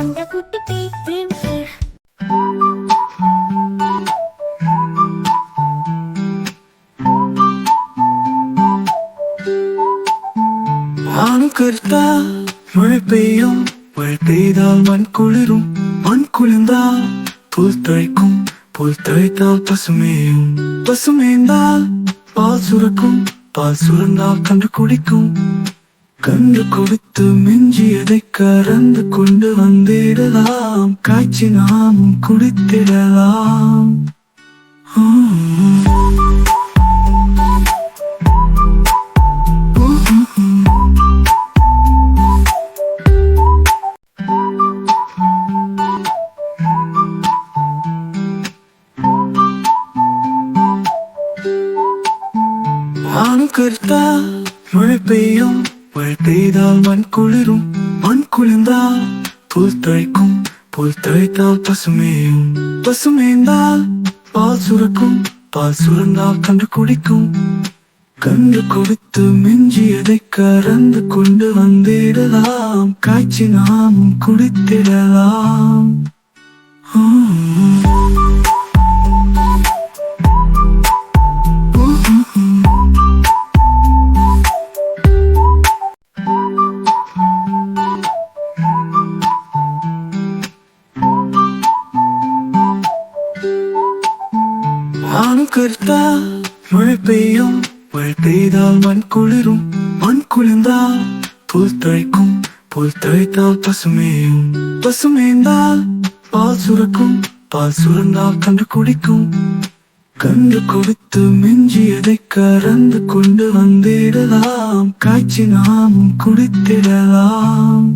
அந்த குட்டி பீ வானம் கருத்தா மழை பெய்யும் மழை பெய்தால் மண் குளிரும். மண் குளிர்ந்தால் புல் தழைக்கும் புல் தழைத்தால் பசுமையும் பசுமைந்தால் பால் சுரக்கும் பால் சுரந்தால் கண்டு குடிக்கும். கண்டு கொடுத்து மிஞ்சியதை கறந்து கொண்டு வந்திடலாம். காய்ச்சி நாமும் குடித்திடலாம். ஆணு கருத்தா மழை பெய்யும். மழை பெய்தால் மண் குளிரும். மண் குளிர்ந்தால் புல் தழைக்கும் புல் தழைத்தால் பசுமையும் பசுமைந்தால் பால் சுரக்கும். பால் சுரந்தால் கண்டு குடிக்கும். கண்டு கொடுத்து மிஞ்சியதை கறந்து கொண்டு வந்திடலாம். காய்ச்சி நாமும் குடித்திடலாம். உம். கருத்தா? மழை பெய்யும். மழை பெய்தால் மண் குளிரும். மண் குளிர்ந்தால் புல் தழைக்கும் புல் தழைத்தால் பசுமேயும். பசுமேந்தால் பால் சுரக்கும். பால் சுரந்தால் கண்டு குடிக்கும். கண்டு கொடுத்து மிஞ்சியதை கறந்து கொண்டு வந்திடலாம். காய்ச்சி நாமும் குடித்திடலாம்.